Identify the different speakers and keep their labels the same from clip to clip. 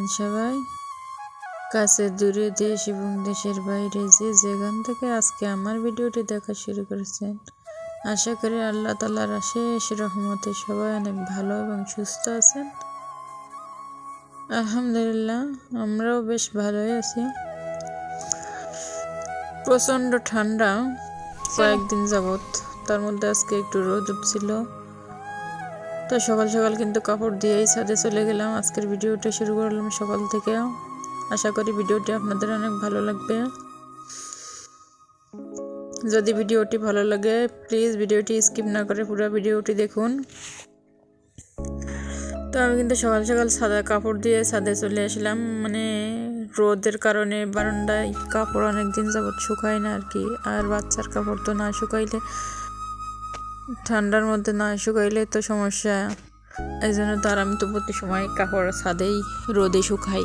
Speaker 1: আছেন সবাই কাছে দূরে দেশ এবং দেশের বাইরে যে যেখান থেকে আজকে আমার ভিডিওটি দেখা শুরু করেছেন আশা করি আল্লাহ তালার আশেষ রহমতে সবাই অনেক ভালো এবং সুস্থ আছেন। আলহামদুলিল্লাহ আমরাও বেশ ভালোই আছি। প্রচণ্ড ঠান্ডা কয়েকদিন যাবৎ। তার মধ্যে আজকে একটু রোদ উঠছিল। তো সকাল সকাল কিন্তু কাপড় দিয়েই ছাদে চলে গেলাম। আজকের ভিডিওটা শুরু করলাম সকাল থেকে। আশা করি ভিডিওটি আপনাদের অনেক ভালো লাগবে। যদি ভিডিওটি ভালো লাগে প্লিজ ভিডিওটি স্কিপ না করে পুরো ভিডিওটি দেখুন। তো আমি কিন্তু সকাল সকাল সাদা কাপড় দিয়ে ছাদে চলে আসলাম। মানে রোদের কারণে বারান্দায় কাপড় অনেক দিন যাবত শুকায় না আর কি। আর বাচ্চার কাপড় তো না শুকাইলে ঠান্ডার মধ্যে না শুকাইলে তো সমস্যা। এই জন্য তো আর আমি তো প্রতি সময় কাপড় ছাদেই রোদে শুকাই।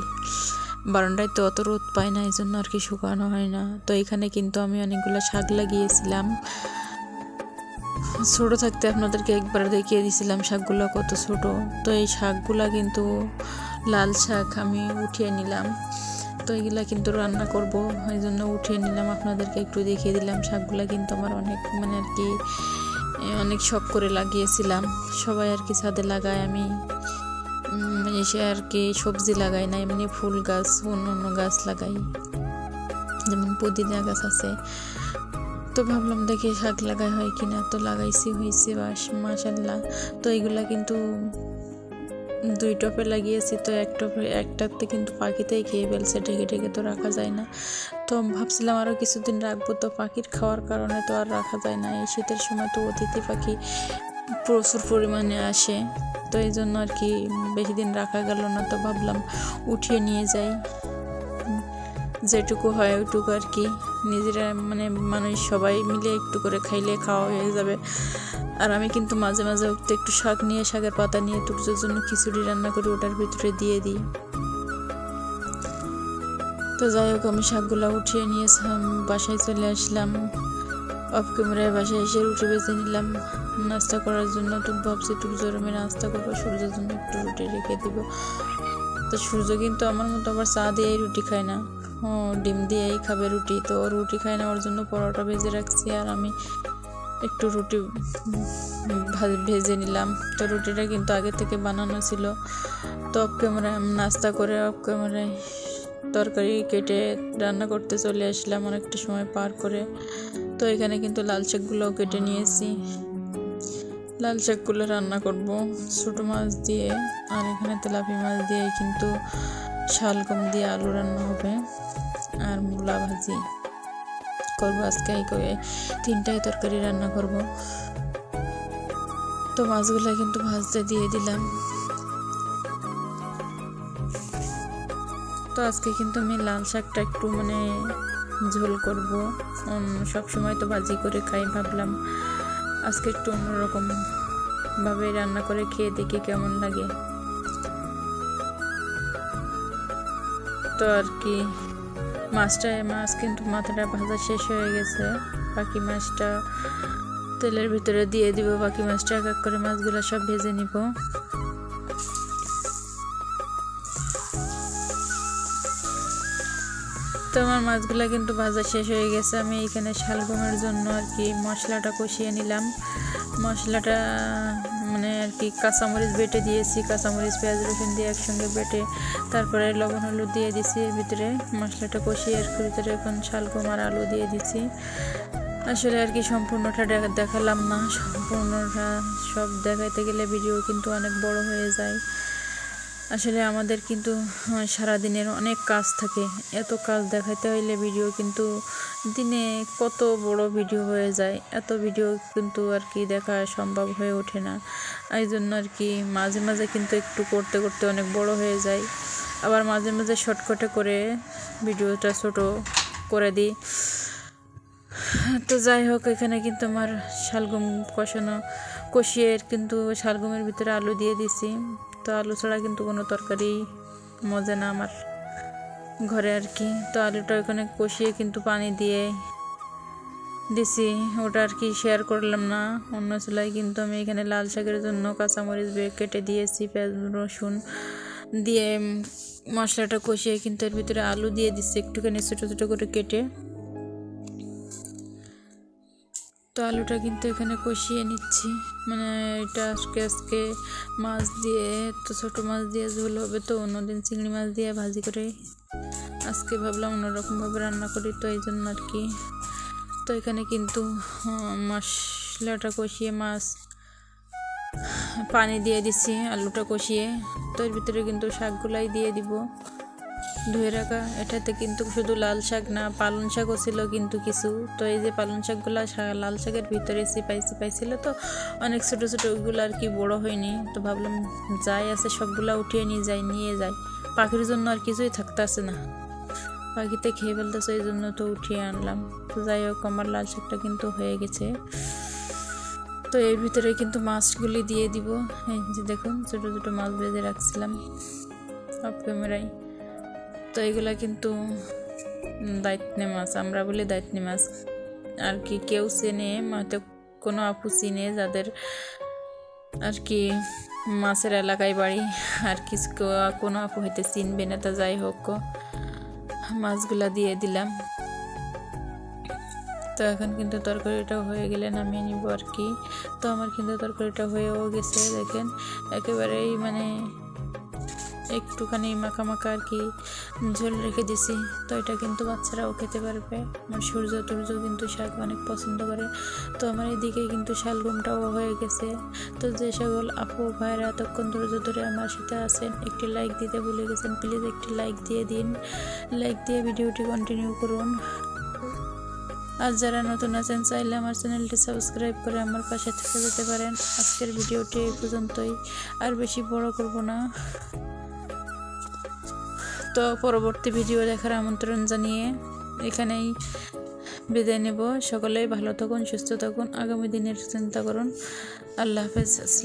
Speaker 1: বারান্দায় তো অত রোদ পায় না, এই জন্য আর কি শুকানো হয় না। তো এখানে কিন্তু আমি অনেকগুলো শাক লাগিয়েছিলাম। ছোট থাকতে আপনাদেরকে একবার দেখিয়ে দিয়েছিলাম শাকগুলো কত ছোট। তো এই শাকগুলা কিন্তু লাল শাক আমি উঠিয়ে নিলাম। তো এগুলা কিন্তু রান্না করব, এই জন্য উঠিয়ে নিলাম। আপনাদেরকে একটু দেখিয়ে দিলাম, শাকগুলা কিন্তু আমার অনেক মানে আর কি অনেক শখ করে লাগিয়েছিলাম। সবাই আর কি ছাদে লাগায়, আমি এসে আর কি সবজি লাগাই না, এমনি ফুল গাছ, অন্য অন্য গাছ লাগাই। যেমন পুদিনা গাছ আছে। তো ভাবলাম দেখি শাক লাগাই হয় কিনা, তো লাগাইছি হয়েছে বাস মাশাল্লাহ তো এইগুলা কিন্তু দুই টপে লাগিয়েছি, তো এক টপে, একটাতে কিন্তু পাখিতেই খেয়ে ফেলছে, ঢেকে ঢেকে তো রাখা যায় না। তো ভাবছিলাম আরও কিছুদিন রাখব তো পাখির খাওয়ার কারণে তো আর রাখা যায় না। এই শীতের সময় তো অতিথি পাখি প্রচুর পরিমাণে আসে, তো এই জন্য আর কি বেশি দিন রাখা গেল না, তো ভাবলাম উঠিয়ে নিয়ে যাই। যেটুকু হয় ওইটুকু আর কি। নিজেরা মানে মানুষ সবাই মিলে একটু করে খাইলে খাওয়া হয়ে যাবে। আর আমি কিন্তু মাঝে মাঝে একটু শাক নিয়ে, শাকের পাতা নিয়ে তুর্যের জন্য খিচুড়ি রান্না করে ওটার ভিতরে দিয়ে দিই। তো যাই হোক, আমি শাকগুলো উঠিয়ে নিয়ে বাসায় চলে আসলাম। অফ ক্যামেরায় বাসায় এসে রুটি বেছে নিলাম। নাস্তা করার জন্য তো ভাবছি তুর্য রুমে নাস্তা করব, সূর্যের জন্য একটু রুটি রেখে দিব। তো সূর্য কিন্তু আমার মতো আবার চা দিয়েই রুটি খায় না। ও, ডিম দিয়েই খাবে রুটি, তো রুটি খায় না, ওর জন্য পরোটা ভেজে রাখছি আর আমি একটু রুটি ভেজে নিলাম। তো রুটিটা কিন্তু আগে থেকে বানানো ছিল। তো অফ ক্যামেরায়, নাস্তা করে অফ ক্যামেরায় তরকারি কেটে রান্না করতে চলে আসলাম অনেকটা সময় পার করে। তো এখানে কিন্তু লাল শাকগুলোও কেটে নিয়েছি। লাল শাকগুলো রান্না করব ছোটো মাছ দিয়ে আর এখানে তেলাপি মাছ দিয়ে কিন্তু শালগম দিয়ে আলু রান্না হবে আর মূলা ভাজি করব। আজকে এই করে তিনটাই তরকারি রান্না করব। তো মাছগুলো কিন্তু ভাজতে দিয়ে দিলাম। তো আজকে কিন্তু আমি লাল শাকটা একটু মানে ঝোল করব। সব সময় তো ভাজি করে খাই ভাবলাম। আজকে একটু অন্যরকম ভাবে রান্না করে খেয়ে দেখি কেমন লাগে। তো আর কি, মাছটা, মাছ কিন্তু মাথাটা ভাজা শেষ হয়ে গেছে। বাকি মাছটা তেলের ভিতরে দিয়ে দিব। বাকি মাছটা এক এক করে মাছগুলো সব ভেজে নিব। তো আমার মাছগুলো কিন্তু ভাজা শেষ হয়ে গেছে। আমি এখানে শালগমের জন্য আর কি মশলাটা কষিয়ে নিলাম। মশলাটা মানে আর কি কাঁচামরিচ বেটে দিয়েছি। কাঁচামরিচ, পেঁয়াজ, রসুন দিয়ে একসঙ্গে বেটে তারপরে লবণ, হলুদ দিয়ে দিছি এর ভিতরে। মশলাটা কষিয়ে এর ভিতরে এখন শালগম আর আলু দিয়ে দিছি। আসলে আর কি সম্পূর্ণটা দেখালাম না। সম্পূর্ণটা সব দেখাইতে গেলে ভিডিও কিন্তু অনেক বড় হয়ে যায়। আসলে আমাদের কিন্তু সারাদিনের অনেক কাজ থাকে। এত কাজ দেখাতে হইলে ভিডিও কিন্তু দিনে কত বড় ভিডিও হয়ে যায়। এত ভিডিও কিন্তু আর কি দেখা সম্ভব হয়ে ওঠে না। এই জন্য আর কি মাঝে মাঝে কিন্তু একটু করতে করতে অনেক বড় হয়ে যায়। আবার মাঝে মাঝে শর্টকাটে করে ভিডিওটা ছোট করে দিই। তো যাই হোক, এখানে কিন্তু আমার শালগম কষানো, কষিয়ে কিন্তু শালগমের ভিতরে আলু দিয়ে দিছি। তো আলু ছাড়া কিন্তু কোনো তরকারি মজে না আমার ঘরে আর কি। তো আলুটা ওখানে কষিয়ে কিন্তু পানি দিয়ে দিছি। ওটা আর কি শেয়ার করলাম না। অন্য চুলায় কিন্তু আমি এখানে লাল শাকের জন্য কাঁচামরিচ কেটে দিয়েছি, পেঁয়াজ, রসুন দিয়ে মশলাটা কষিয়ে কিন্তু এর ভিতরে আলু দিয়ে দিচ্ছি একটুখানি ছোটো ছোটো করে কেটে। তো আলুটা কিন্তু এখানে কষিয়ে নিচ্ছি। মানে এটা আজকে আজকে মাছ দিয়ে, তো ছোটো মাছ দিয়ে ঝোল হবে, তো অন্যদিন চিংড়ি মাছ দিয়ে ভাজি করে আজকে ভাবলাম অন্যরকমভাবে রান্না করি, তো এই জন্য আর কি। তো এখানে কিন্তু মশলাটা কষিয়ে মাছ, পানি দিয়ে দিচ্ছি আলুটা কষিয়ে। তো এর ভিতরে কিন্তু শাকগুলাই দিয়ে দিব। ধুয়ে রাখা। এটাতে কিন্তু শুধু লাল শাক না, পালং শাকও ছিল কিন্তু কিছু। তো এই যে পালং শাকগুলো লাল শাকের ভিতরে সিপাই সিপাই ছিল তো, অনেক ছোটো ছোটো ওইগুলো আর কি বড় হয়নি। তো ভাবলাম যাই আছে সবগুলা উঠিয়ে নিয়ে যাই নিয়ে যাই। পাখির জন্য আর কিছুই থাকতেছে না। পাখিতে খেয়ে ফেলতেছে এই জন্য তো উঠিয়ে আনলাম। তো যাই হোক, আমার লাল শাকটা কিন্তু হয়ে গেছে। তো এর ভিতরে কিন্তু মাছগুলি দিয়ে দিব। এই যে দেখুন, ছোটো ছোটো মাছ ভেজে রাখছিলাম। অফ ক্যামেরায়। তো এগুলা কিন্তু দায়িত্বে মাছ, আমরা বলি দায়িত্বে মাছ। আর কি কেউ চেনে, হয়তো কোনো আপু চিনে যাদের আর কি মাছের এলাকায় বাড়ি, আর কি কোনো আপু হয়তো চিনবে না, তা যাই হোক, মাছগুলা দিয়ে দিলাম। তো এখন কিন্তু তরকারিটা হয়ে গেলে নামিয়ে নিব আর কি। তো আমার কিন্তু তরকারিটা হয়েও গেছে, দেখেন। একেবারেই মানে একটুখানি মাখা আর কি ঝোল রেখে দিছি। তো এটা কিন্তু বাচ্চারাও খেতে পারবে। আমার সূর্য টুর্য কিন্তু শাক অনেক পছন্দ করে। তো আমার এদিকে কিন্তু শালগমটাও হয়ে গেছে। তো যে সকল আপু ভাইরা এতক্ষণ ধৈর্য ধরে আমার সাথে আছেন, একটি লাইক দিতে ভুলে গেছেন প্লিজ একটি লাইক দিয়ে দিন। লাইক দিয়ে ভিডিওটি কন্টিনিউ করুন। আর যারা নতুন আছেন, চাইলে আমার চ্যানেলটি সাবস্ক্রাইব করে আমার পাশে থেকে যেতে পারেন। আজকের ভিডিওটি এই পর্যন্তই। আর বেশি বড় করব না। তো পরবর্তী ভিডিও দেখার আমন্ত্রণ জানিয়ে এখানেই বিদায় নেব। সকলেই ভালো থাকুন, সুস্থ থাকুন, আগামী দিনের চিন্তা করুন। আল্লাহ হাফেজ। আসসালাম